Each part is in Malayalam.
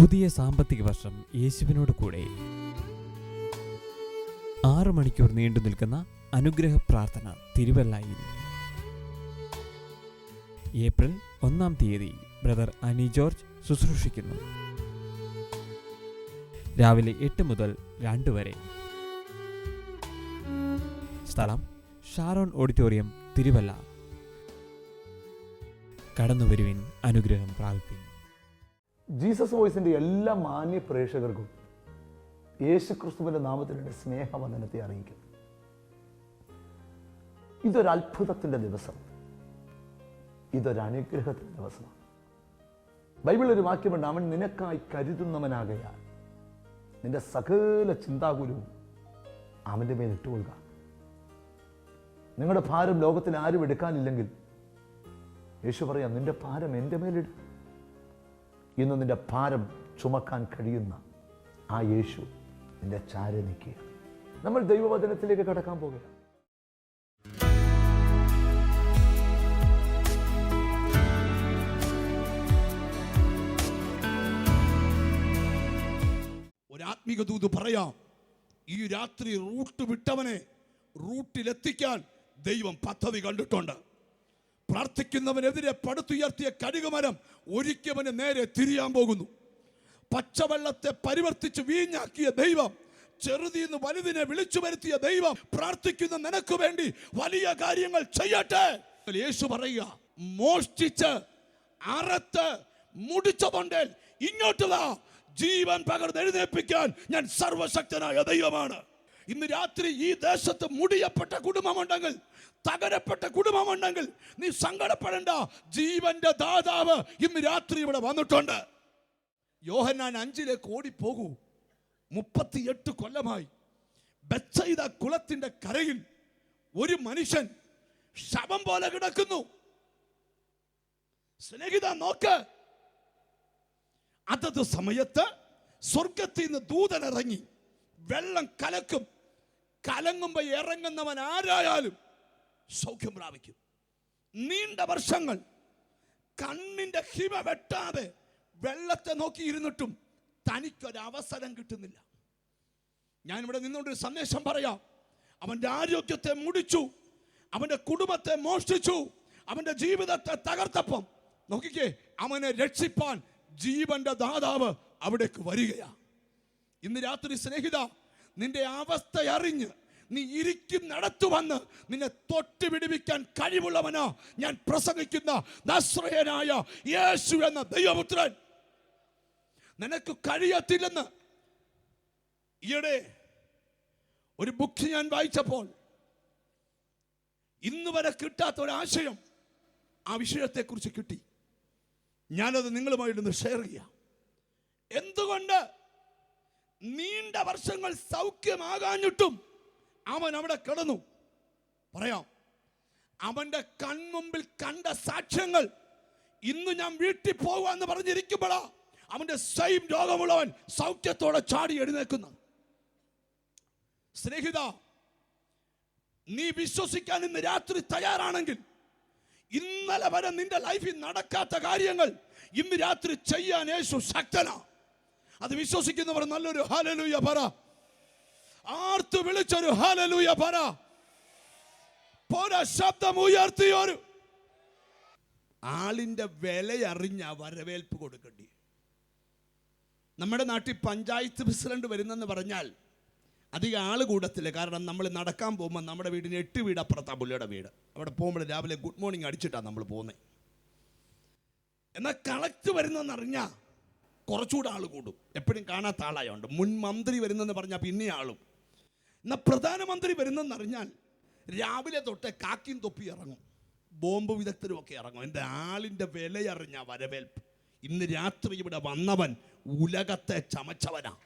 പുതിയ സാമ്പത്തിക വർഷം യേശുവിനോട് കൂടെ. ആറു മണിക്കൂർ നീണ്ടു നിൽക്കുന്ന അനുഗ്രഹ പ്രാർത്ഥന തിരുവല്ലായിൽ. ഏപ്രിൽ ഒന്നാം തീയതി ബ്രദർ അനി ജോർജ് ശുശ്രൂഷിക്കുന്നു. രാവിലെ എട്ട് മുതൽ രണ്ട് വരെ. സ്ഥലം ഷാരോൺ ഓഡിറ്റോറിയം തിരുവല്ല. കടന്നുവരുവിൻ അനുഗ്രഹം പ്രാപിപ്പിൻ. ജീസസ് വോയിസിന്റെ എല്ലാ മാന്യ പ്രേക്ഷകർക്കും യേശു ക്രിസ്തുവിന്റെ നാമത്തിലുള്ള സ്നേഹവന്ദനത്തെ അറിയിക്കും ഇതൊരു അത്ഭുതത്തിന്റെ ദിവസം. ഇതൊരു അനുഗ്രഹത്തിന്റെ ദിവസമാണ്. ബൈബിളിൽ ഒരു വാക്യമുണ്ട് അവൻ നിനക്കായി കരുതുന്നവനാകയാൽ നിന്റെ സകല ചിന്താകുലവും അവന്റെ മേൽ ഇട്ടുകൊള്ളുക. നിങ്ങളുടെ ഭാരം ലോകത്തിൽ ആരും എടുക്കാനില്ലെങ്കിൽ യേശു പറയാം നിന്റെ ഭാരം എന്റെ മേലിടും ഇന്ന് നിന്റെ ഭാരം ചുമക്കാൻ കഴിയുന്ന ആ യേശു നിന്റെ ചാര നമ്മൾ ദൈവവചനത്തിലേക്ക് കടക്കാൻ പോകുക ഒരാത്മിക ദൂത് പറയാം ഈ രാത്രി റൂട്ട് വിട്ടവനെ റൂട്ടിലെത്തിക്കാൻ ദൈവം പദ്ധതി കണ്ടിട്ടുണ്ട്. പ്രാർത്ഥിക്കുന്നവനെതിരെ പടുത്തുയർത്തിയ കഴുകുമരം ഒരിക്കവന് നേരെ തിരിയാൻ പോകുന്നു. പച്ചവെള്ളത്തെ പരിവർത്തിച്ച് വീഞ്ഞാക്കിയ ദൈവം ചെറുതിന്ന് വലുതിനെ വിളിച്ചു വരുത്തിയ ദൈവം പ്രാർത്ഥിക്കുന്ന നിനക്ക് വേണ്ടി വലിയ കാര്യങ്ങൾ ചെയ്യട്ടെ. യേശു പറയുക മോഷ്ടിച്ച് അറത്ത് മുടിച്ച തൊണ്ടേൽ ഇങ്ങോട്ട് ജീവൻ പകർന്ന് എഴുന്നേൽപ്പിക്കാൻ ഞാൻ സർവശക്തനായ ദൈവമാണ്. ഇന്ന് രാത്രി ഈ ദേശത്ത് മുടിയപ്പെട്ട കുടുംബമുണ്ടെങ്കിൽ തകരപ്പെട്ട കുടുംബമുണ്ടെങ്കിൽ നീ സങ്കടപ്പെടേണ്ട. ജീവന്റെ ദാതാവ് ഇന്ന് രാത്രി ഇവിടെ വന്നിട്ടുണ്ട്. യോഹന്നാൻ അഞ്ചിലേക്ക് ഓടിപ്പോകൂ. മുപ്പത്തിയെട്ട് കൊല്ലമായി ബെച്ചൈത കുളത്തിന്റെ കരയിൽ ഒരു മനുഷ്യൻ ശവം പോലെ കിടക്കുന്നു. സ്നേഹിത നോക്ക്. അതത് സമയത്ത് സ്വർഗത്തിൽ നിന്ന് ദൂതനിറങ്ങി വെള്ളം കലക്കും. കലങ്ങുമ്പോ ഇറങ്ങുന്നവൻ ആരായാലും സൗഖ്യം പ്രാപിക്കും. നീണ്ട വർഷങ്ങൾ കണ്ണിന്റെ ഹിമ വെട്ടാതെ വെള്ളത്തെ നോക്കിയിരുന്നിട്ടും തനിക്കൊരവസരം കിട്ടുന്നില്ല. ഞാൻ ഇവിടെ നിന്നുകൊണ്ടൊരു സന്ദേശം പറയാം. അവന്റെ ആരോഗ്യത്തെ മുടിച്ചു അവന്റെ കുടുംബത്തെ മോഷ്ടിച്ചു അവന്റെ ജീവിതത്തെ തകർത്തപ്പം നോക്കിക്കേ അവനെ രക്ഷിപ്പാൻ ജീവന്റെ ദാതാവ് അവിടേക്ക് വരികയാ. ഇന്ന് രാത്രി സ്നേഹിത നിന്റെ അവസ്ഥ അറിഞ്ഞ് നീ ഇരിക്കുന്നിടത്തു വന്ന് നിന്നെ തൊട്ട് പിടിപ്പിക്കാൻ കഴിവുള്ളവനാ. ഞാൻ പ്രസംഗിക്കുന്ന നസ്രയനായ യേശു എന്ന ദൈവപുത്രൻ. നിനക്ക് കഴിയത്തില്ലെന്ന് ഈയിടെ ഒരു ബുക്ക് ഞാൻ വായിച്ചപ്പോൾ ഇന്ന് വരെ കിട്ടാത്ത ഒരാശയം ആ വിഷയത്തെക്കുറിച്ച് കിട്ടി. ഞാനത് നിങ്ങളുമായിട്ടൊന്ന് ഷെയർ ചെയ്യാം. എന്തുകൊണ്ട് നീണ്ട വർഷങ്ങൾ സൗഖ്യമാകാഞ്ഞിട്ടും അവൻ അവിടെ കിടന്നു. പറയാം. അവന്റെ കൺമുമ്പിൽ കണ്ട സാക്ഷ്യങ്ങൾ ഇന്ന് ഞാൻ വീട്ടിൽ പോകുക എന്ന് പറഞ്ഞിരിക്കുമ്പോഴാ അവന്റെ സ്വയം രോഗമുള്ളവൻ സൗഖ്യത്തോടെ ചാടി എഴുന്നേക്കുന്നു സ്നേഹിത നീ വിശ്വസിക്കാൻ ഇന്ന് രാത്രി തയ്യാറാണെങ്കിൽ ഇന്നലെ വരെ നിന്റെ ലൈഫിൽ നടക്കാത്ത കാര്യങ്ങൾ ഇന്ന് രാത്രി ചെയ്യാൻ യേശു ശക്തനാ. അത് വിശ്വസിക്കുന്നവർ നല്ലൊരു ഹാലലൂയ പറ. ആർത്ത് വിളിച്ചൊരു ഹാലലൂയ പറ. പോരാ ശബ്ദം ഉയർത്തി ഒരു ആളിന്റെ വിലയറിഞ്ഞ വരവേൽപ്പ് കൊടുക്കേണ്ടി. നമ്മുടെ നാട്ടിൽ പഞ്ചായത്ത് പ്രസിഡന്റ് വരുന്നെന്ന് പറഞ്ഞാൽ അധികം ആൾ കൂടത്തില്ല. കാരണം നമ്മൾ നടക്കാൻ പോകുമ്പോൾ നമ്മുടെ വീടിന് എട്ട് വീട് അപ്പുറത്താണ് പുള്ളിയുടെ വീട്. അവിടെ പോകുമ്പോൾ രാവിലെ ഗുഡ് മോർണിംഗ് അടിച്ചിട്ടാണ് നമ്മൾ പോകുന്നത് എന്നാൽ കളക്ട് വരുന്നതെന്ന് അറിഞ്ഞാൽ കുറച്ചുകൂടെ ആൾ കൂടും. എപ്പോഴും കാണാത്ത ആളായോണ്ട്. മുൻ മന്ത്രി വരുന്നെന്ന് പറഞ്ഞാൽ പിന്നെ ആളും. എന്നാൽ പ്രധാനമന്ത്രി വരുന്നെന്ന് അറിഞ്ഞാൽ രാവിലെ തൊട്ട് കാക്കിയും തൊപ്പി ഇറങ്ങും. ബോംബ് വിദഗ്ധരും ഒക്കെ ഇറങ്ങും. എന്റെ ആളിന്റെ വിലയറിഞ്ഞ വരവേൽപ്പ്. ഇന്ന് രാത്രി ഇവിടെ വന്നവൻ ഉലകത്തെ ചമച്ചവനാ.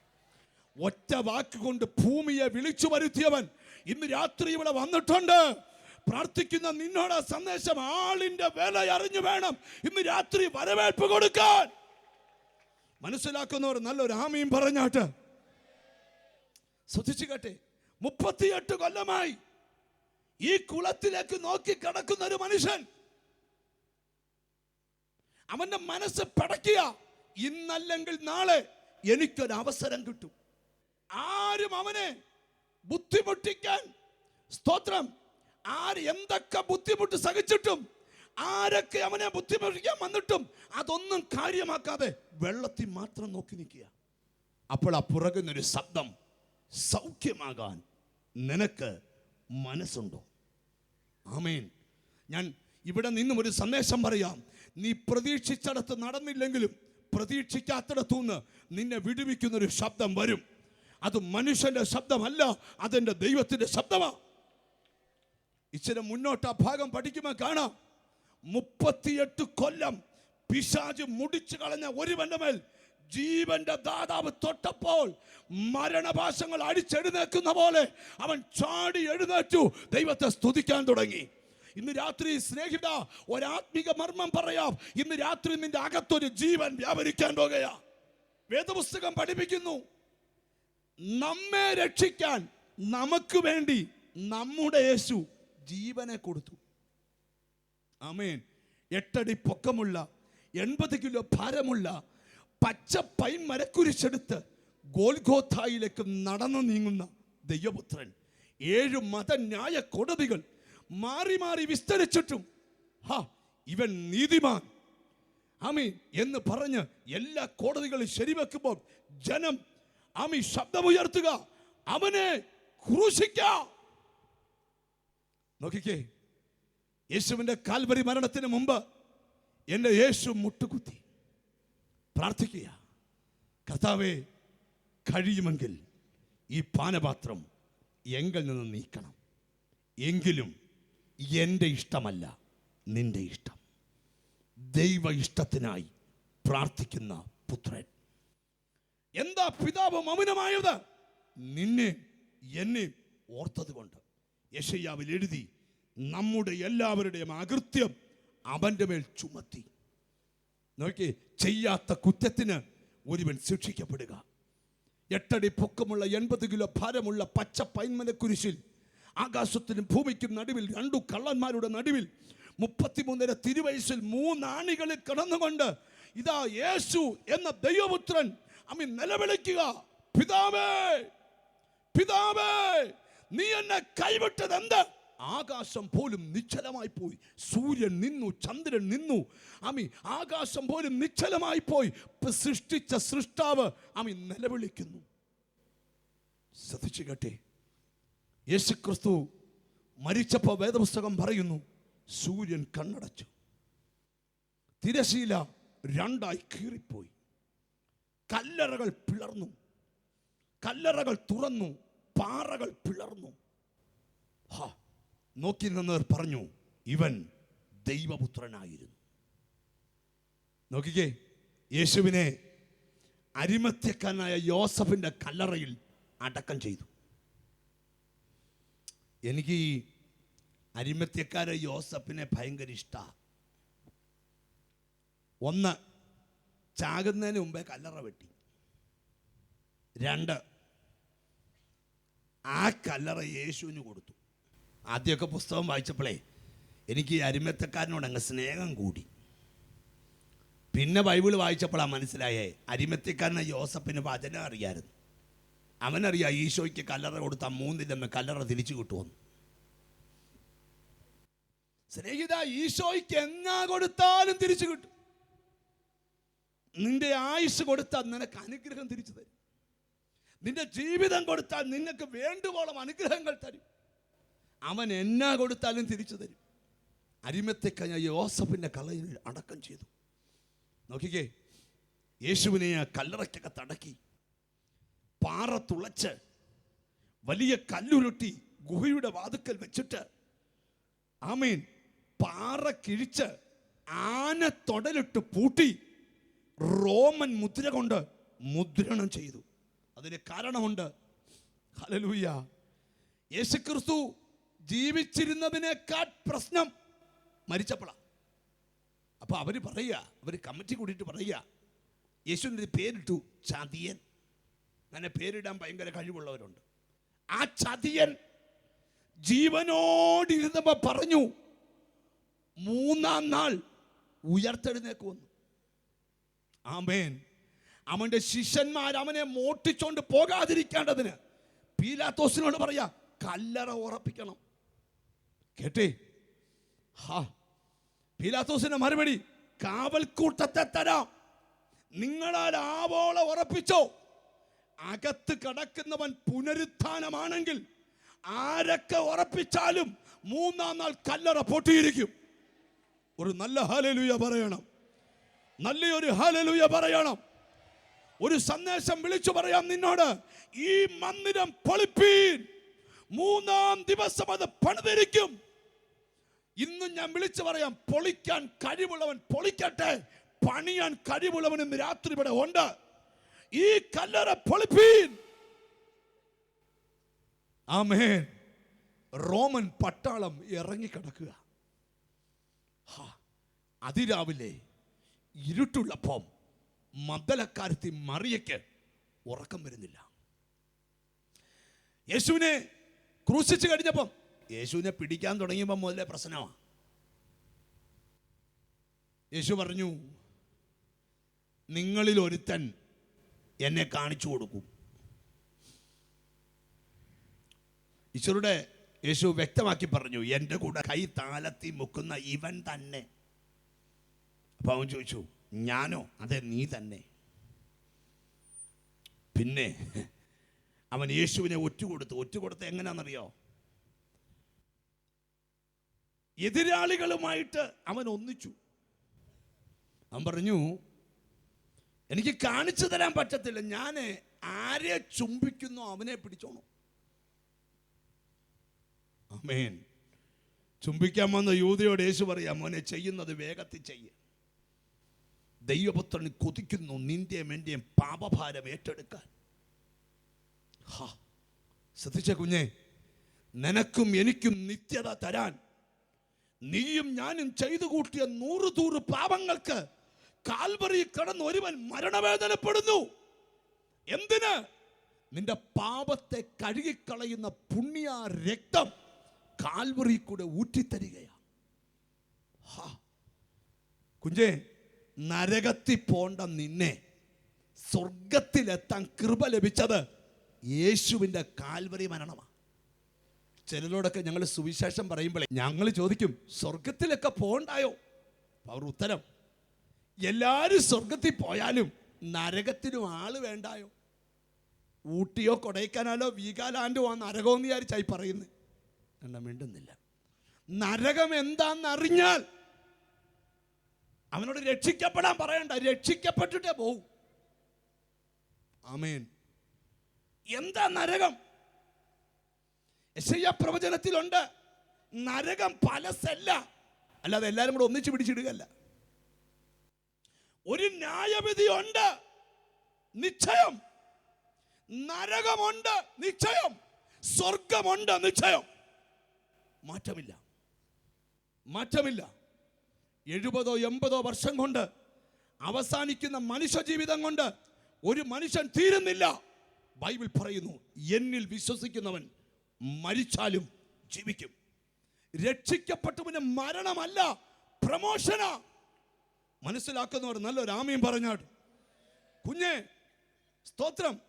ഒറ്റ വാക്കുകൊണ്ട് ഭൂമിയെ വിളിച്ചു വരുത്തിയവൻ ഇന്ന് രാത്രി ഇവിടെ വന്നിട്ടുണ്ട്. പ്രാർത്ഥിക്കുന്ന നിന്നോട് സന്ദേശം ആളിന്റെ വില അറിഞ്ഞു വേണം. ഇന്ന് രാത്രി വരവേൽപ്പ് കൊടുക്കാൻ. മനസ്സിലാക്കുന്നവർ നല്ലൊരു ആമയും പറഞ്ഞാട്ട്. ശ്രദ്ധിച്ചു കേട്ടെ. മുപ്പത്തിയെട്ട് കൊല്ലമായി ഈ കുളത്തിലേക്ക് നോക്കി കിടക്കുന്ന ഒരു മനുഷ്യൻ. അവന്റെ മനസ്സ് പടക്കിയ ഇന്നല്ലെങ്കിൽ നാളെ എനിക്കൊരു അവസരം കിട്ടും. ആരും അവനെ ബുദ്ധിമുട്ടിക്കാൻ സ്തോത്രം ആര് എന്തൊക്കെ ബുദ്ധിമുട്ട് സഹിച്ചിട്ടും ആരൊക്കെ അവനെ ബുദ്ധിമുട്ടിക്കാൻ വന്നിട്ടും അതൊന്നും കാര്യമാക്കാതെ വെള്ളത്തിൽ മാത്രം നോക്കി നിൽക്കുക. അപ്പോൾ ആ പുറകുന്നൊരു ശബ്ദം സൗഖ്യമാകാൻ നിനക്ക് മനസ്സുണ്ടോ? ആമേൻ. ഞാൻ ഇവിടെ നിന്നും ഒരു സന്ദേശം പറയാം. നീ പ്രതീക്ഷിച്ചിടത്ത് നടന്നില്ലെങ്കിലും പ്രതീക്ഷിക്കാത്തിടത്തുനിന്ന് നിന്നെ വിടുവിക്കുന്നൊരു ശബ്ദം വരും. അത് മനുഷ്യന്റെ ശബ്ദമല്ല അതെന്റെ ദൈവത്തിന്റെ ശബ്ദമാ. ഇച്ചിരി മുന്നോട്ട് ആ ഭാഗം പഠിക്കുമ്പോൾ കാണാം. മുപ്പത്തിയെട്ട് കൊല്ലം പിശാജ് മുടിച്ചു കളഞ്ഞ ഒരു മേൽ ജീവന്റെ ദാതാവ് തൊട്ടപ്പോൾ മരണപാശങ്ങൾ അടിച്ചെഴുന്നേക്കുന്ന പോലെ അവൻ ചാടി എഴുന്നേറ്റു. ദൈവത്തെ സ്തുതിക്കാൻ തുടങ്ങി. ഇന്ന് രാത്രി സ്നേഹിത ഒരാത്മിക മർമ്മം പറയാം. ഇന്ന് രാത്രി നിന്റെ അകത്തൊരു ജീവൻ വ്യാപരിക്കാൻ പോകയാ വേദപുസ്തകം പഠിപ്പിക്കുന്നു. നമ്മെ രക്ഷിക്കാൻ നമുക്ക് വേണ്ടി നമ്മുടെ യേശു ജീവനെ കൊടുത്തു. ആമേൻ. എട്ടടി പൊക്കമുള്ള എൺപത് കിലോ ഭാരമുള്ള പച്ച പൈൻ മരക്കുരിശെടുത്ത് ഗോൽഗോഥായിലേക്ക് നടന്നു നീങ്ങുന്ന ദൈവപുത്രൻ. ഏഴ് മതന്യായ കോടതികൾ മാറി മാറി വിസ്തരിച്ചിട്ടും ഹാ ഇവൻ നീതിമാൻ. അമി എന്ന് പറഞ്ഞ് എല്ലാ കോടതികളും ശരിവെക്കുമ്പോൾ ജനം ആമി ശബ്ദമുയർത്തുക അവനെ ക്രൂശിക്ക. നോക്കിക്കേ യേശുവിന്റെ കാൽവരി മരണത്തിന് മുമ്പ് എന്റെ യേശു മുട്ടുകുത്തി. പ്രാർത്ഥിക്കുക. കർത്താവെ കഴിയുമെങ്കിൽ ഈ പാനപാത്രം എങ്കിൽ നിന്ന് നീക്കണം. എങ്കിലും എന്റെ ഇഷ്ടമല്ല നിന്റെ ഇഷ്ടം. ദൈവ ഇഷ്ടത്തിനായി പ്രാർത്ഥിക്കുന്ന പുത്രൻ. എന്താ പിതാവ് മൗനമായത്? നിന്നെ എന്നെ ഓർത്തത് കൊണ്ട് യശയ്യാവിൽ എഴുതി നമ്മുടെ എല്ലാവരുടെയും അകൃത്യം അവന്റെ മേൽ ചുമത്തി. നോക്കി ചെയ്യാത്ത കുറ്റത്തിന് ഒരുവൻ ശിക്ഷിക്കപ്പെടുക. എട്ടടി പൊക്കമുള്ള എൺപത് കിലോ ഭാരമുള്ള പച്ച പൈന്മല കുരിശിൽ ആകാശത്തിനും ഭൂമിക്കും നടുവിൽ രണ്ടു കള്ളന്മാരുടെ നടുവിൽ മുപ്പത്തിമൂന്നര തിരുവയസ്സിൽ മൂന്നാണികളിൽ കടന്നുകൊണ്ട് ഇതാ യേശു എന്ന ദൈവപുത്രൻ അമ്മ നിലവിളിക്കുക. പിതാവേ പിതാവേ നീ എന്നെ കൈവിട്ടത് എന്ത് ആകാശം പോലും നിശ്ചലമായി പോയി. സൂര്യൻ നിന്നു ചന്ദ്രൻ നിന്നു. അമി ആകാശം പോലും നിശ്ചലമായി പോയി. സൃഷ്ടിച്ച സൃഷ്ടാവ് അമി നിലവിളിക്കുന്നു. ശ്രദ്ധിച്ചു കേട്ടെ. യേശുക്രിസ്തു മരിച്ചപ്പോൾ വേദപുസ്തകം പറയുന്നു സൂര്യൻ കണ്ണടച്ചു. തിരശീല രണ്ടായി കീറിപ്പോയി. കല്ലറകൾ പിളർന്നു. കല്ലറകൾ തുറന്നു. പാറകൾ പിളർന്നു. ഹാ. നോക്കി നിന്നവർ പറഞ്ഞു ഇവൻ ദൈവപുത്രനായിരുന്നു. നോക്കിക്കേ യേശുവിനെ അരിമത്യക്കാരനായ യോസഫിന്റെ കല്ലറയിൽ അടക്കം ചെയ്തു. എനിക്ക് ഈ യോസഫിനെ ഭയങ്കര ഇഷ്ടമാണ് ഒന്ന് ചാകുന്നതിന് മുമ്പേ കല്ലറ വെട്ടി. രണ്ട് ആ കല്ലറ യേശുവിന് കൊടുത്തു. ആദ്യമൊക്കെ പുസ്തകം വായിച്ചപ്പോഴേ എനിക്ക് അരിമത്തക്കാരനോട് അങ്ങ് സ്നേഹം കൂടി. പിന്നെ ബൈബിൾ വായിച്ചപ്പോഴാണ് മനസ്സിലായേ അരിമത്തക്കാരനെ യോസഫിന് വചനം അറിയാമായിരുന്നു അവനറിയാം ഈശോയ്ക്ക് കല്ലറ കൊടുത്താൽ മൂന്നിലമ്മ കല്ലറ തിരിച്ചു കിട്ടുമെന്ന്. സ്നേഹിത ഈശോയ്ക്ക് എന്നാ കൊടുത്താലും തിരിച്ചു കിട്ടും. നിന്റെ ആയുസ് കൊടുത്താൽ നിനക്ക് അനുഗ്രഹം തിരിച്ചു തരും. നിന്റെ ജീവിതം കൊടുത്താൽ നിനക്ക് വേണ്ടുവോളം അനുഗ്രഹങ്ങൾ തരും. അവൻ എന്നാ കൊടുത്താലും തിരിച്ചു തരും. അരിമത്തെ കഴിഞ്ഞ യോസഫിന്റെ കളയിൽ അടക്കം ചെയ്തു. നോക്കിക്കേ യേശുവിനെ ആ കല്ലറയ്ക്കൊക്കെ തടക്കി പാറ തുളച്ച് വലിയ കല്ലുരുട്ടി ഗുഹയുടെ വാതുക്കൽ വെച്ചിട്ട് ആമീൻ പാറ കിഴിച്ച് ആന തൊടലിട്ട് പൂട്ടി റോമൻ മുദ്ര കൊണ്ട് മുദ്രണം ചെയ്തു. അതിന് കാരണമുണ്ട്. ഹലലൂയ്യ യേശുക്രിസ്തു ജീവിച്ചിരുന്നതിനേക്കാൾ പ്രശ്നം മരിച്ചപ്പോഴാണ് അപ്പോൾ അവർ പറയുക അവർ കമ്മിറ്റി കൂടിയിട്ട് പറയുക യേശുവിന്റെ പേരിട്ടു ചതിയൻ. അങ്ങനെ പേരിടാൻ ഭയങ്കര കഴിവുള്ളവരുണ്ട്. ആ ചതിയൻ ജീവനോടിരുന്നപ്പോൾ പറഞ്ഞു മൂന്നാം നാൾ ഉയർത്തെഴുന്നേക്ക് വന്നു. ആമേൻ. അവന്റെ ശിഷ്യന്മാർ അവനെ മോട്ടിച്ചോണ്ട് പോകാതിരിക്കേണ്ടതിന് പീലാത്തോസിനോട് പറയാ കല്ലറ ഉറപ്പിക്കണം. കേട്ടേ? ഹാ. പീലാത്തോസിന്റെ മറുപടി കാവൽക്കൂട്ടത്തെ തരാം. നിങ്ങളാൽ ആവോളം ഉറപ്പിച്ചോ? അകത്ത് കടക്കുന്നവൻ പുനരുത്ഥാനമാണെങ്കിൽ ആരൊക്കെ ഉറപ്പിച്ചാലും മൂന്നാം നാൾ കല്ലറ പൊട്ടിയിരിക്കും. ഒരു നല്ല ഹലലുയ പറയണം. നല്ലൊരു ഹലലുയ പറയണം. ഒരു സന്ദേശം വിളിച്ചു പറയാം നിന്നോട്. ഈ മന്ദിരം പൊളിപ്പീൻ. മൂന്നാം ദിവസം അത് പണിതിരിക്കും. ഇന്നും ഞാൻ വിളിച്ചു പറയാം പൊളിക്കാൻ കഴിവുള്ളവൻ പൊളിക്കട്ടെ. പണിയാൻ കഴിവുള്ളവൻ ഇന്ന് രാത്രി ഇവിടെ ഉണ്ട്. ഈ കല്ലറ പൊളിപ്പീൻ. ആമേൻ. റോമൻ പട്ടാളം ഇറങ്ങിക്കിടക്കുക. അതിരാവിലെ ഇരുട്ടുള്ളപ്പം മദ്ദലക്കാരത്തി മറിയയ്ക്ക് ഉറക്കം വരുന്നില്ല. യേശുവിനെ ക്രൂശിച്ചു കഴിഞ്ഞപ്പം യേശുവിനെ പിടിക്കാൻ തുടങ്ങിയപ്പോൾ മുതലേ പ്രശ്നമാണ് യേശു പറഞ്ഞു നിങ്ങളിൽ ഒരുത്തൻ എന്നെ കാണിച്ചു കൊടുക്കും. ഈശ്വരുടെ യേശു വ്യക്തമാക്കി പറഞ്ഞു എന്റെ കൂടെ കൈ താലത്തി മുക്കുന്ന ഇവൻ തന്നെ. അപ്പൊ അവൻ ചോദിച്ചു ഞാനോ? അതെ നീ തന്നെ. പിന്നെ അവൻ യേശുവിനെ ഒറ്റ കൊടുത്തു. ഒറ്റുകൊടുത്തു ഒറ്റുകൊടുത്ത് എങ്ങനെയാണെന്നറിയോ എതിരാളികളുമായിട്ട് അവൻ ഒന്നിച്ചു. അവൻ പറഞ്ഞു എനിക്ക് കാണിച്ചു തരാൻ പറ്റത്തില്ല. ഞാൻ ആരെ ചുംബിക്കുന്നു അവനെ പിടിച്ചോണം. അമേൻ ചുംബിക്കാൻ വന്ന യൂതയോട് യേശു പറയാം മോനെ ചെയ്യുന്നത് വേഗത്തിൽ ചെയ്യ. ദൈവപുത്രൻ കൊതിക്കുന്നു നിന്റെയും എന്റെയും പാപഭാരം ഏറ്റെടുക്കാൻ. ഹാ. ശ്രദ്ധിച്ച കുഞ്ഞെ. നിനക്കും എനിക്കും നിത്യത തരാൻ നീയും ഞാനും ചെയ്തു കൂട്ടിയ നൂറ് തൂറ് പാപങ്ങൾക്ക് കാൽവറി കടന്ന് ഒരുവൻ മരണവേദനപ്പെടുന്നു. എന്തിന്? നിന്റെ പാപത്തെ കഴുകിക്കളയുന്ന പുണ്യ രക്തം കാൽവറി കൂടെ ഊറ്റിത്തരികയാണ്. കുഞ്ഞെ നരകത്തിൽ പോണ്ട നിന്നെ സ്വർഗത്തിലെത്താൻ കൃപ ലഭിച്ചത് യേശുവിന്റെ കാൽവറി മരണമാണ്. ചിലരോടൊക്കെ ഞങ്ങൾ സുവിശേഷം പറയുമ്പോഴേ ഞങ്ങൾ ചോദിക്കും സ്വർഗത്തിലൊക്കെ പോകണ്ടായോ അവർ ഉത്തരം എല്ലാവരും സ്വർഗത്തിൽ പോയാലും നരകത്തിനും ആൾ വേണ്ടായോ? ഊട്ടിയോ കൊടൈക്കനാലോ വീഗാലാൻഡോ ആ നരകമെന്ന് വിചാരിച്ചായി പറയുന്നത് എണ്ണ മിണ്ടുന്നില്ല. നരകം എന്താണെന്നറിഞ്ഞാൽ അവനോട് രക്ഷിക്കപ്പെടാൻ പറയണ്ട രക്ഷിക്കപ്പെട്ടിട്ടേ പോവും. ആമേൻ. എന്താ നരകം? യശയ്യ പ്രവചനത്തിലുണ്ട്. നരകം പല സെല്ല. അല്ലാതെ എല്ലാവരും കൂടെ ഒന്നിച്ച് പിടിച്ചിടുകയല്ല. ഒരു ന്യായവിധിയുണ്ട് നിശ്ചയം. നരകമുണ്ട് നിശ്ചയം. സ്വർഗമുണ്ട് നിശ്ചയം. മാറ്റമില്ല. മാറ്റമില്ല. എഴുപതോ എൺപതോ വർഷം കൊണ്ട് അവസാനിക്കുന്ന മനുഷ്യ ജീവിതം കൊണ്ട് ഒരു മനുഷ്യൻ തീരുന്നില്ല. ബൈബിൾ പറയുന്നു എന്നിൽ വിശ്വസിക്കുന്നവൻ മരിച്ചാലും ജീവിക്കും. രക്ഷിക്കപ്പെട്ടവന് മരണമല്ല പ്രമോഷന. മനസ്സിലാക്കുന്നവർ നല്ലൊരു ആമയും പറഞ്ഞാട്. കുഞ്ഞെ സ്തോത്രം.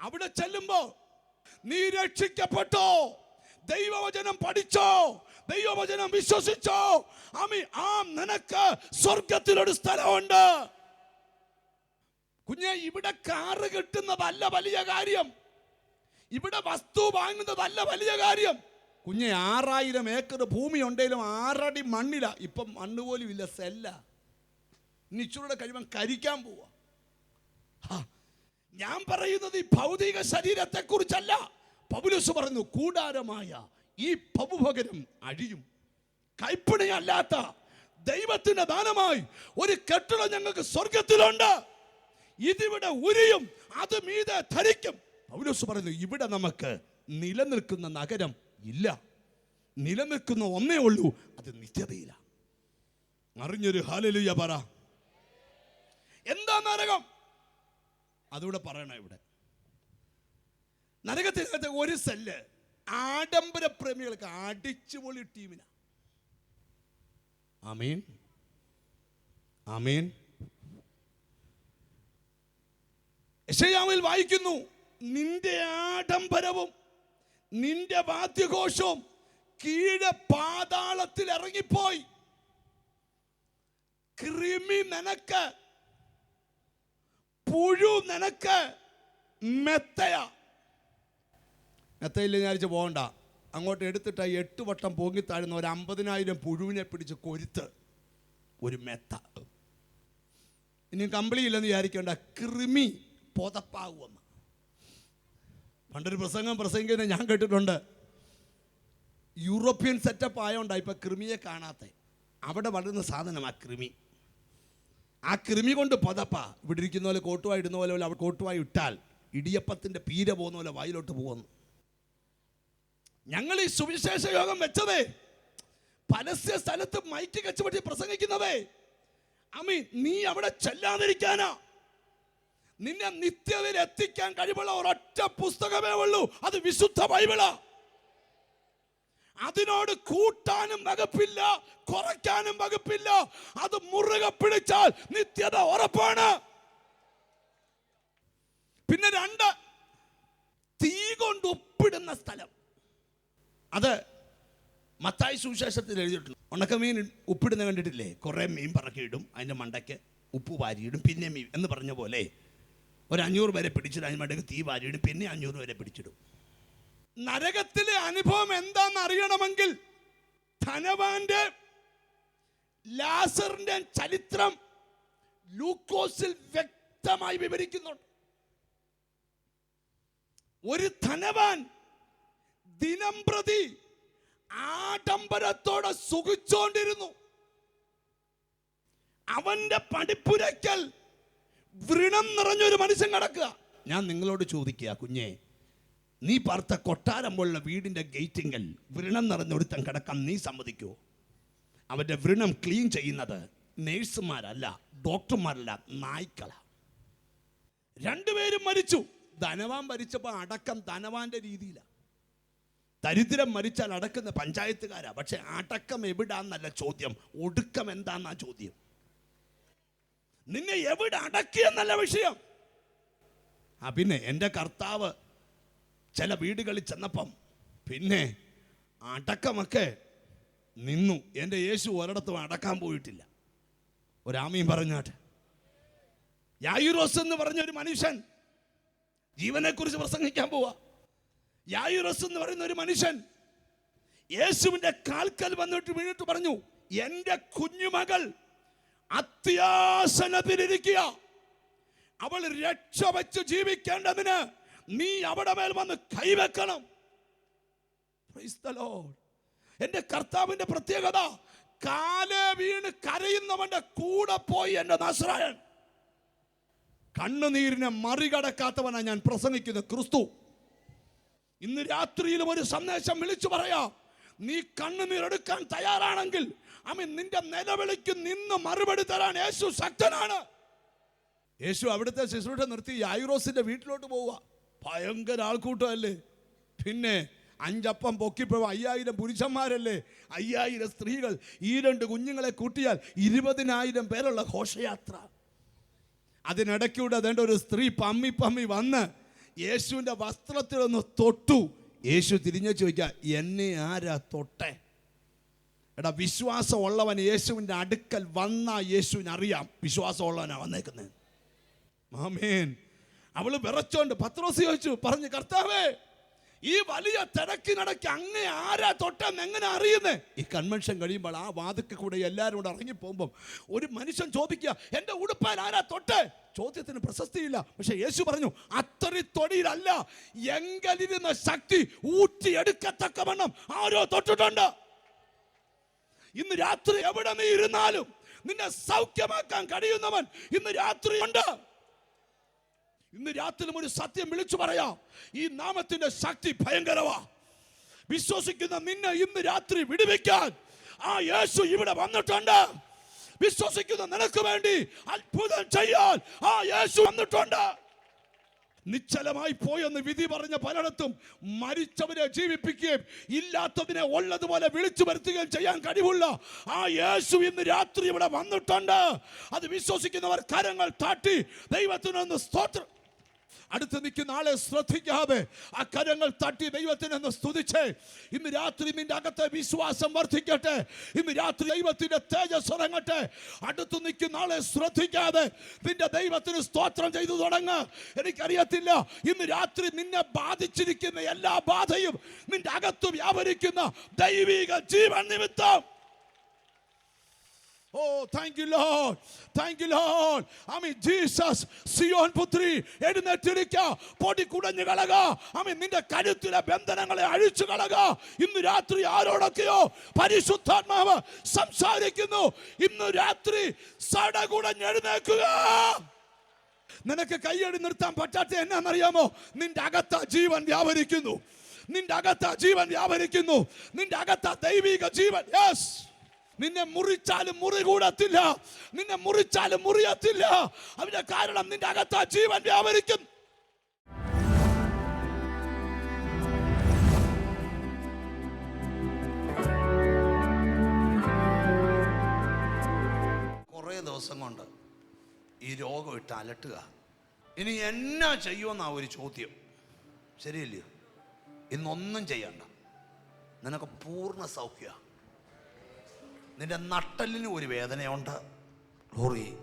അവിടെ ചെല്ലുമ്പോ നീ രക്ഷിക്കപ്പെട്ടോ? ദൈവവചനം പഠിച്ചോ? ദൈവവചനം വിശ്വസിച്ചോ? ആമി ആ നിനക്ക് സ്വർഗത്തിലൊരു സ്ഥലമുണ്ട്. കുഞ്ഞെ ഇവിടെ കാറ് കിട്ടുന്നതല്ല വലിയ കാര്യം. ഇവിടെ വസ്തു വാങ്ങുന്നതല്ല വലിയ കാര്യം. കുഞ്ഞെ ആറായിരം ഏക്കർ ഭൂമി ഉണ്ടെങ്കിലും ആറടി മണ്ണില. ഇപ്പം മണ്ണ് പോലും ഇല്ല സെല്ല. ഇനി കഴിയുമ്പം കരിക്കാൻ പോവാ. ഞാൻ പറയുന്നത് ഈ ഭൗതിക ശരീരത്തെ കുറിച്ചല്ല പൗലുസ് പറഞ്ഞു കൂടാരമായ ഈ പൗഭകരം അഴിയും. കൈപ്പിണിയല്ലാത്ത ദൈവത്തിന്റെ ദാനമായി ഒരു കെട്ടിടം ഞങ്ങൾക്ക് സ്വർഗത്തിലുണ്ട് ഇതിവിടെ ഉരിയും അത് മീതെ ധരിക്കും. പൗലോസ് പറയുന്നു ഇവിടെ നമുക്ക് നിലനിൽക്കുന്ന നഗരം ഇല്ല. നിലനിൽക്കുന്ന ഒന്നേ ഉള്ളൂ അത് നിത്യതയില്ല അറിഞ്ഞൊരു ഹാലലുയ പറ. എന്താ നരകം? അതുകൂടെ പറയണം ഇവിടെ. നരകത്തിനകത്ത് ഒരു സെല്ല് ആഡംബര പ്രേമികൾക്ക് അടിച്ചുപൊളി ടീമിനാ. ആമീൻ. ആമീൻ. യശയാമിൽ വായിക്കുന്നു. നിന്റെ ആഡംബരവും നിന്റെ വാദ്യഘോഷവും കീഴെ പാതാളത്തിൽ ഇറങ്ങിപ്പോയി. കൃമി നിനക്ക് പുഴു നിനക്ക് മെത്തയ. മെത്തയിൽ വിചാരിച്ച് പോകണ്ട. അങ്ങോട്ട് എടുത്തിട്ട് എട്ട് വട്ടം പൊങ്ങിത്താഴുന്ന ഒരു അമ്പതിനായിരം പുഴുവിനെ പിടിച്ച് കൊരുത്ത് ഒരു മെത്ത. ഇനി കമ്പിളിയില്ലെന്ന് വിചാരിക്കേണ്ട. കൃമി പുതപ്പാകുമെന്ന് പണ്ടൊരു പ്രസംഗം പ്രസംഗിക്കുന്നത് ഞാൻ കേട്ടിട്ടുണ്ട്. യൂറോപ്യൻ സെറ്റപ്പ് ആയതുകൊണ്ടാണ് ഇപ്പം കൃമിയെ കാണാത്ത. അവിടെ വളരുന്ന സാധനം ആ കൃമി. ആ കൃമി കൊണ്ട് പതപ്പ. ഇവിടെ ഇരിക്കുന്ന പോലെ കോട്ടുവായി ഇടുന്ന പോലെ അവിടെ കോട്ടുവായി ഇട്ടാൽ ഇടിയപ്പത്തിന്റെ പീര പോകുന്ന പോലെ വായിലോട്ട് പോകുന്നു. ഞങ്ങൾ ഈ സുവിശേഷ യോഗം വെച്ചതേ. പരസ്യ സ്ഥലത്ത് മൈക്ക് കച്ചുപറ്റി പ്രസംഗിക്കുന്നതേ. അമീ നീ അവിടെ ചെല്ലാതിരിക്കാനാ. നിന്നെ നിത്യതയിൽ എത്തിക്കാൻ കഴിവുള്ള ഒരൊറ്റ പുസ്തകമേ ഉള്ളൂ. അത് വിശുദ്ധ ബൈബിളാ. അതിനോട് കൂട്ടാനും വകുപ്പില്ല കുറയ്ക്കാനും വകുപ്പില്ല. അത് മുറുകെ പിടിച്ചാൽ നിത്യത ഉറപ്പാണ്. പിന്നെ രണ്ട് തീ കൊണ്ട് ഒപ്പിടുന്ന സ്ഥലം. അത് മത്തായി സുവിശേഷത്തിൽ എഴുതിയിട്ടുണ്ട്. ഉണക്കമീൻ ഉപ്പിടുന്ന കണ്ടിട്ടില്ലേ? കുറേ മീൻ പറക്കിയിടും അതിന്റെ മണ്ടയ്ക്ക് ഉപ്പ് വാരിയിടും പിന്നെ മീൻ എന്ന് പറഞ്ഞ പോലെ ഒരു വരെ പിടിച്ചിട്ട് അതിന് തീ വാരിയിടും പിന്നെ അഞ്ഞൂറ് വരെ പിടിച്ചിടും. നരകത്തിലെ അനുഭവം എന്താണെന്ന് അറിയണമെങ്കിൽ ധനവാന്റെ ലാസറിന്റെ ചരിത്രം ലൂക്കോസിൽ വ്യക്തമായി വിവരിക്കുന്നുണ്ട്. ഒരു ധനവാൻ ദിനം പ്രതി ആഡംബരത്തോടെ സുഖിച്ചോണ്ടിരുന്നു. അവന്റെ പടിപ്പുരയ്ക്കൽ വ്രണം നിറഞ്ഞൊരു മനുഷ്യൻ കിടക്കുക ഞാൻ നിങ്ങളോട് ചോദിക്കുക കുഞ്ഞേ നീ പാർത്ത കൊട്ടാരം പോലുള്ള വീടിന്റെ ഗേറ്റിങ്ങൽ വൃണം നിറഞ്ഞൊരുത്തൻ കിടക്കാൻ നീ സമ്മതിക്കൂ അവന്റെ വൃണം ക്ലീൻ ചെയ്യുന്നത് നേഴ്സുമാരല്ല ഡോക്ടർമാരല്ല നായ്ക്കളാണ് രണ്ടുപേരും മരിച്ചു. ധനവാൻ മരിച്ചപ്പോൾ അടക്കം ധനവാന്റെ രീതിയിലാണ് ദരിദ്രം മരിച്ചാൽ അടക്കുന്ന പഞ്ചായത്തുകാരാണ് പക്ഷെ അടക്കം എവിടാന്നല്ല ചോദ്യം ഒടുക്കം എന്താന്നാ ചോദ്യം? നിന്നെ എവിടെ അടക്കി എന്നല്ല വിഷയം. ആ പിന്നെ എന്റെ കർത്താവ് ചില വീടുകളിൽ ചെന്നപ്പം പിന്നെ അടക്കമൊക്കെ നിന്നു. എന്റെ യേശു ഒരിടത്തും അടക്കാൻ പോയിട്ടില്ല. ഒരാമയും പറഞ്ഞാട്ട്. യായുറോസ് എന്ന് പറഞ്ഞ ഒരു മനുഷ്യൻ ജീവനെക്കുറിച്ച് പ്രസംഗിക്കാൻ പോവാ. യായുറസ് എന്ന് പറയുന്ന ഒരു മനുഷ്യൻ യേശുവിന്റെ കാൽക്കൽ വന്നിട്ട് വീണിട്ട് പറഞ്ഞു എന്റെ കുഞ്ഞുമകൾ അത്യാസനത്തിലിരിക്കുക. അവൾ രക്ഷ വെച്ച് ജീവിക്കേണ്ടതിന് നീ അവിടെ മേൽ വന്ന് കൈവെക്കണം. എന്റെ കർത്താവിന്റെ പ്രത്യേകത കാലെ വീണ് കരയുന്നവന്റെ കൂടെ പോയി എന്റെ നസ്രായൻ. കണ്ണുനീരിനെ മറികടക്കാത്തവനാ ഞാൻ പ്രസംഗിക്കുന്നത് ക്രിസ്തു. ഇന്ന് രാത്രിയിലും ഒരു സന്ദേശം വിളിച്ചു പറയാം. നീ കണ്ണുനീരെടുക്കാൻ തയ്യാറാണെങ്കിൽ അമ്മ നിന്റെ നിലവിളിക്ക് നിന്ന് മറുപടി തരാൻ യേശു ശക്തനാണ്. യേശു അവിടുത്തെ ശുശ്രൂഷ നിർത്തി യായിറോസിന്റെ വീട്ടിലോട്ട് പോവുക. ഭയങ്കര ആൾക്കൂട്ടമല്ലേ? പിന്നെ അഞ്ചപ്പം പൊക്കിപ്പോ അയ്യായിരം പുരുഷന്മാരല്ലേ? അയ്യായിരം സ്ത്രീകൾ ഈ രണ്ട് കുഞ്ഞുങ്ങളെ കൂട്ടിയാൽ ഇരുപതിനായിരം പേരുള്ള ഘോഷയാത്ര. അതിനിടയ്ക്കൂടെ അതേണ്ട ഒരു സ്ത്രീ പമ്മി പമ്മി വന്ന് യേശുവിന്റെ വസ്ത്രത്തിൽ ഒന്ന് തൊട്ടു. യേശു തിരിഞ്ഞു ചോദിക്കുക എന്നെ ആരാ തൊട്ടെ? എടാ വിശ്വാസമുള്ളവൻ യേശുവിന്റെ അടുക്കൽ വന്ന യേശുവിന് അറിയാം വിശ്വാസമുള്ളവനാ വന്നേക്കുന്നത്. മാമേൻ അവൾ വിറച്ചോണ്ട് പത്രോസ് ചോദിച്ചു പറഞ്ഞു കർത്താവേ ഈ വലിയ തിരക്കിനിടയ്ക്ക് അങ്ങേ ആരാ തൊട്ടെന്ന് എങ്ങനെ അറിയുന്നേ? ഈ കൺവെൻഷൻ കഴിയുമ്പോൾ ആ വാതിക്ക് കൂടെ എല്ലാവരും കൂടെ ഇറങ്ങി പോകുമ്പോൾ ഒരു മനുഷ്യൻ ചോദിക്കുക എന്റെ ഉടുപ്പാൻ ആരാ തൊട്ടെ? ചോദ്യത്തിന് പ്രശസ്തിയില്ല. പക്ഷെ യേശു പറഞ്ഞു അത്തറി തൊടിയിലല്ല എങ്കലിരുന്ന ശക്തി ഊറ്റിയെടുക്കത്തക്കവണ്ണം ആരോ തൊട്ടിട്ടുണ്ട്. ഇന്ന് രാത്രി എവിടെ നീ ഇരുന്നാലും നിന്നെ സൗഖ്യമാക്കാൻ കഴിയുന്നവൻ ഇന്ന് രാത്രി ഉണ്ട്. ഇന്ന് രാത്രിയിലും ഒരു സത്യം വിളിച്ചു പറയാം. ഈ നാമത്തിന്റെ ശക്തി ഭയങ്കരവാ. വിശ്വസിക്കുന്ന നിന്നെ ഇന്ന് രാത്രി വിടുവിക്കാൻ ആ യേശു ഇവിടെ വന്നിട്ടുണ്ട്. വിശ്വസിക്കുന്ന നിനക്ക് വേണ്ടി അത്ഭുതം ചെയ്യാൻ ആ യേശു വന്നിട്ടുണ്ട്. നിശ്ചലമായി പോയെന്ന് വിധി പറഞ്ഞ പലയിടത്തും മരിച്ചവരെ ജീവിപ്പിക്കുകയും ഇല്ലാത്തതിനെ ഉള്ളതുപോലെ വിളിച്ചു വരുത്തുകയും ചെയ്യാൻ കഴിവുള്ള ആ യേശു ഇന്ന് രാത്രി ഇവിടെ വന്നിട്ടുണ്ട്. അത് വിശ്വസിക്കുന്നവർ കരങ്ങൾ താട്ടി ദൈവത്തിനൊന്ന് സ്തോത്രം അടുത്ത് നിൽക്കുന്ന ആളെ ശ്രദ്ധിക്കാതെ ആ കരങ്ങൾ തട്ടി ദൈവത്തിനെന്ന് സ്തുതിച്ച് ഇന്ന് രാത്രി നിന്റെ അകത്തെ വിശ്വാസം വർദ്ധിക്കട്ടെ ഇന്ന് രാത്രി ദൈവത്തിന്റെ തേജസ് ഇറങ്ങട്ടെ അടുത്ത് നിൽക്കുന്ന ആളെ ശ്രദ്ധിക്കാതെ നിന്റെ ദൈവത്തിന് സ്തോത്രം ചെയ്തു തുടങ്ങ്. എനിക്കറിയത്തില്ല ഇന്ന് രാത്രി നിന്നെ ബാധിച്ചിരിക്കുന്ന എല്ലാ ബാധയും നിന്റെ അകത്ത് വ്യാപരിക്കുന്ന ദൈവിക ജീവൻ നിമിത്തം. ഓ thank you lord thank you lord Ami Jesus Zion പുത്രി എഴുന്നേറ്റിരിക്ക പൊടി കുടഞ്ഞു കളക ആമി നിന്റെ കരുത്തിലെ ബന്ധനങ്ങളെ അഴിച്ചു കളക. ഇന്ന് രാത്രി ആരോടൊക്കെയോ പരിശുദ്ധാത്മാവ് സംസാരിക്കുന്നു. ഇന്ന് രാത്രി സടകുടഞ്ഞെഴുന്നേക്കുക നിനക്ക് കൈയടി നിർത്താൻ പറ്റാത്ത എന്നാണെന്നറിയാമോ? നിന്റെ അകത്ത ജീവൻ വ്യാപരിക്കുന്നു. നിന്റെ അകത്ത ജീവൻ വ്യാപരിക്കുന്നു. നിന്റെ അകത്ത ദൈവിക ജീവൻ. യെസ് നിന്നെ മുറിച്ചാലും മുറി കൂടത്തില്ല. നിന്നെ മുറിച്ചാലും മുറിയത്തില്ല. അതിന്റെ കാരണം നിന്റെ അകത്താ ജീവൻ വ്യാപരിക്കും. കുറേ ദിവസം കൊണ്ട് ഈ രോഗം ഇട്ട് അലട്ടുക. ഇനി എന്നാ ചെയ്യുമെന്നാ ഒരു ചോദ്യം. ശരിയല്ലയോ? ഇന്നൊന്നും ചെയ്യണ്ട. നിനക്ക് പൂർണ സൗഖ്യ. നിന്റെ നട്ടലിന് ഒരു വേദനയുണ്ട്. ഗ്ലോറി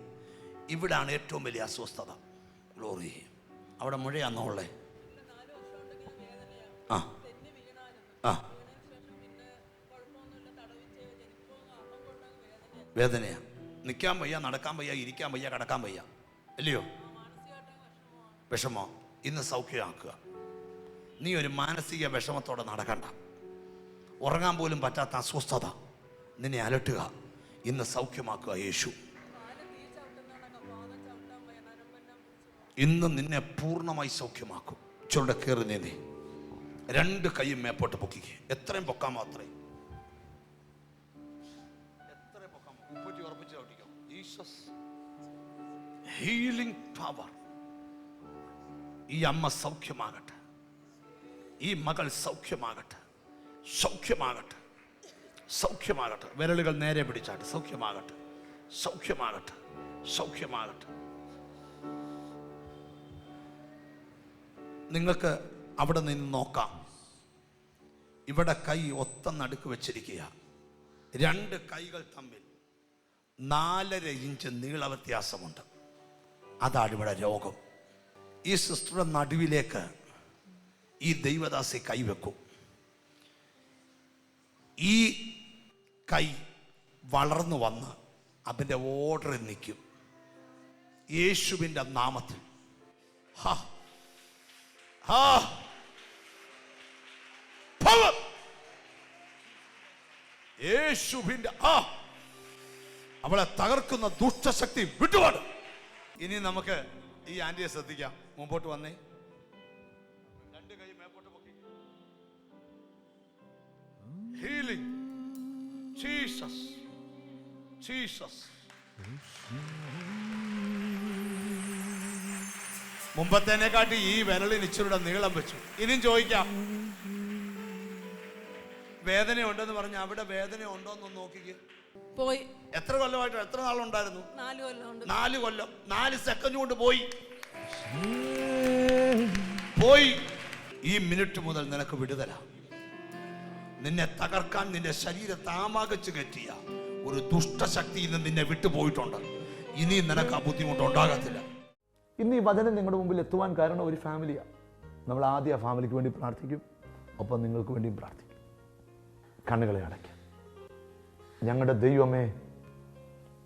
ഇവിടാണ് ഏറ്റവും വലിയ അസ്വസ്ഥത. ഗ്ലോറി അവിടെ മുഴയാന്നോളെ ആ. ആ. വേദനയാ. നിൽക്കാൻ വയ്യ നടക്കാൻ വയ്യ ഇരിക്കാൻ വയ്യ കിടക്കാൻ വയ്യ. അല്ലയോ? വിഷമോ? ഇന്ന് സൗഖ്യമാക്കുക. നീ ഒരു മാനസിക വിഷമത്തോടെ നടക്കണ്ട. ഉറങ്ങാൻ പോലും പറ്റാത്ത അസ്വസ്ഥത. നിന്നെ അലട്ടുക. ഇന്ന് സൗഖ്യമാക്കുക യേശു. ഇന്ന് നിന്നെ പൂർണമായി സൗഖ്യമാക്കും. ചുരുടെ കയറി നീന്തി രണ്ട് കൈയും മേപ്പോട്ട് പൊക്കിക്ക്. എത്രയും പൊക്കാൻ മാത്രമേ. ഹീലിംഗ് പവർ ഈ അമ്മ സൗഖ്യമാകട്ടെ. ഈ മകൾ സൗഖ്യമാകട്ടെ. സൗഖ്യമാകട്ടെ. സൗഖ്യമാകട്ടെ. വിരലുകൾ നേരെ പിടിച്ചാട്ടെ സൗഖ്യമാകട്ടെ. സൗഖ്യമാകട്ടെ. സൗഖ്യമാകട്ടെ. നിങ്ങൾക്ക് അവിടെ നിന്ന് നോക്കാം. ഇവിടെ കൈ ഒത്ത നടുക്ക് വെച്ചിരിക്കുക. രണ്ട് കൈകൾ തമ്മിൽ നാലര ഇഞ്ച് നീള വ്യത്യാസമുണ്ട്. അതാണ് ഇവിടെ രോഗം. ഈ സിസ്റ്ററുടെ നടുവിലേക്ക് ഈ ദൈവദാസി കൈവെക്കും. ഈ കൈ വളർന്നു വന്ന് അതിന്റെ ഓർഡറിൽ നിൽക്കും. യേശുവിന്റെ നാമത്തിൽ. ഹാ. ഹാ. പവർ. യേശുവിന്റെ ആ. അവളെ തകർക്കുന്ന ദുഷ്ടശക്തി വിട്ടുപാട്. ഇനി നമുക്ക് ഈ ആന്റിയെ ശ്രദ്ധിക്കാം. മുമ്പോട്ട് വന്നേ. രണ്ട് കൈ മേപ്പോട്ട് പൊക്കി. ഹീലിംഗ് ജീസസ് ജീസസ് മുമ്പത്തേനെക്കാട്ടി ഈ വിരളിന് ഇച്ചിരുടെ നീളം വെച്ചു. ഇനിയും ചോദിക്കാം. വേദന ഉണ്ടെന്ന് പറഞ്ഞ അവിടെ വേദന ഉണ്ടോ എന്ന് നോക്കിക്ക്. പോയി. എത്ര കൊല്ലമായിട്ട് എത്ര നാളുണ്ടായിരുന്നു? നാല് കൊല്ലം നാല് കൊല്ലം. നാല് സെക്കൻഡ് കൊണ്ട് പോയി. പോയി. ഈ മിനിറ്റ് മുതൽ നിനക്ക് വിടുതല. നിന്നെ തകർക്കാൻ നിന്റെ ശരീരത്തെ ആമാകച്ച് കയറ്റിയ ഒരു ദുഷ്ടശക്തി ഇന്ന് നിന്നെ വിട്ടുപോയിട്ടുണ്ട്. ഇനി നിനക്ക് ആ ബുദ്ധിമുട്ട് ഉണ്ടാകത്തില്ല. ഇന്ന് ഈ വചനം നിങ്ങളുടെ മുമ്പിൽ എത്തുവാൻ കാരണം ഒരു ഫാമിലിയാണ് നമ്മൾ ആദ്യം ആ ഫാമിലിക്ക് വേണ്ടി പ്രാർത്ഥിക്കും. ഒപ്പം നിങ്ങൾക്ക് വേണ്ടിയും പ്രാർത്ഥിക്കും. കണ്ണുകളെ അടയ്ക്കാം. ഞങ്ങളുടെ ദൈവമേ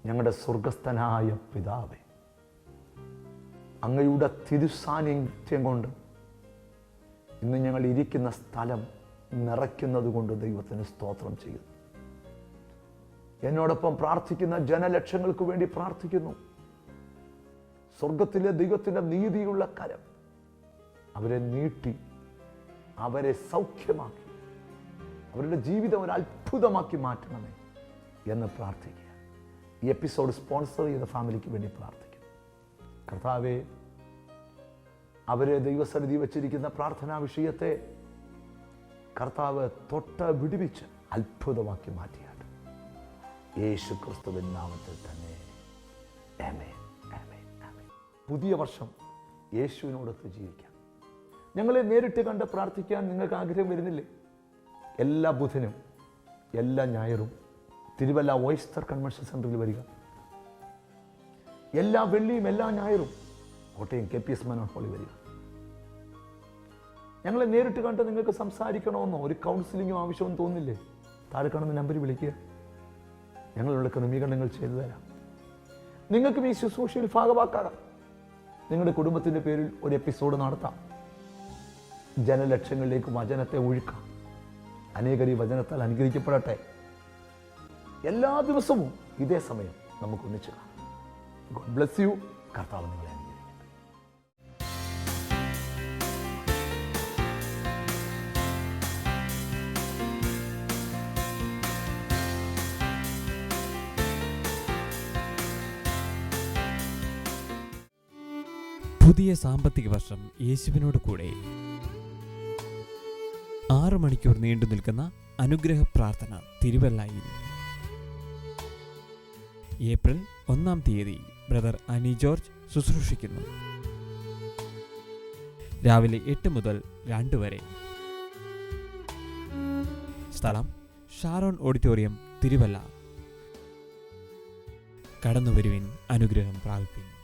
ഞങ്ങളുടെ സ്വർഗസ്ഥനായ പിതാവേ അങ്ങയുടെ തിരുസാന്നിധ്യം കൊണ്ട് ഇന്ന് ഞങ്ങൾ ഇരിക്കുന്ന സ്ഥലം നിറയ്ക്കുന്നത് കൊണ്ട് ദൈവത്തിന് സ്തോത്രം ചെയ്യുന്നു എന്നോടൊപ്പം പ്രാർത്ഥിക്കുന്ന ജനലക്ഷങ്ങൾക്ക് വേണ്ടി പ്രാർത്ഥിക്കുന്നു. സ്വർഗത്തിലെ ദൈവത്തിന്റെ നീതിയുള്ള കരം അവരെ നീട്ടി അവരെ സൗഖ്യമാക്കി അവരുടെ ജീവിതം ഒരു അത്ഭുതമാക്കി മാറ്റണമേ എന്ന് പ്രാർത്ഥിക്കുക. ഈ എപ്പിസോഡ് സ്പോൺസർ ചെയ്ത ഫാമിലിക്ക് വേണ്ടി പ്രാർത്ഥിക്കും കർത്താവെ അവരെ ദൈവസന്നിധി വച്ചിരിക്കുന്ന പ്രാർത്ഥനാ വിഷയത്തെ കർത്താവ് തൊട്ട് വിടുവിച്ച് അത്ഭുതമാക്കി മാറ്റിയാണ് യേശു ക്രിസ്തുവിൻ നാമത്തിൽ തന്നെ. പുതിയ വർഷം യേശുവിനോടൊത്ത് ജീവിക്കാം. ഞങ്ങളെ നേരിട്ട് കണ്ട് പ്രാർത്ഥിക്കാൻ നിങ്ങൾക്ക് ആഗ്രഹം വരുന്നില്ലേ? എല്ലാ ബുധനും എല്ലാ ഞായറും തിരുവല്ല ഓയിസ്റ്റർ കൺവെൻഷൻ സെന്ററിൽ വരിക. എല്ലാ വെള്ളിയും എല്ലാ ഞായറും Kottayam K P S Manohar വരിക. ഞങ്ങളെ നേരിട്ട് കണ്ട് നിങ്ങൾക്ക് സംസാരിക്കണമെന്നോ? ഒരു കൗൺസിലിങ്ങോ ആവശ്യമെന്ന് തോന്നില്ലേ? താഴെ കാണുന്ന നമ്പർ വിളിക്കുക ഞങ്ങളുടെ ക്രമീകരണങ്ങൾ ചെയ്തു തരാം. നിങ്ങൾക്കും ഈ ശുശ്രൂഷയിൽ ഭാഗമാക്കാം നിങ്ങളുടെ കുടുംബത്തിന്റെ പേരിൽ ഒരു എപ്പിസോഡ് നടത്താം. ജനലക്ഷങ്ങളിലേക്ക് വചനത്തെ ഒഴുക്കാം. അനേകർ ഈ വചനത്താൽ അനുഗ്രഹിക്കപ്പെടട്ടെ. എല്ലാ ദിവസവും ഇതേ സമയം നമുക്ക് ഒന്നിച്ചു കാണാം. ഗോഡ് ബ്ലെസ് യു കർത്താവ് നിങ്ങളെ പുതിയ സാമ്പത്തിക വർഷം യേശുവിനോട് കൂടെ. ആറ് മണിക്കൂർ നീണ്ടു നിൽക്കുന്ന അനുഗ്രഹ പ്രാർത്ഥന തിരുവല്ലായിൽ. ഏപ്രിൽ ഒന്നാം തീയതി ബ്രദർ അനി ജോർജ് ശുശ്രൂഷിക്കുന്നു. രാവിലെ എട്ട് മുതൽ രണ്ട് വരെ. സ്ഥലം ഷാരോൺ ഓഡിറ്റോറിയം തിരുവല്ല. കടന്നുവരുവിൻ അനുഗ്രഹം പ്രാപിപ്പിൻ.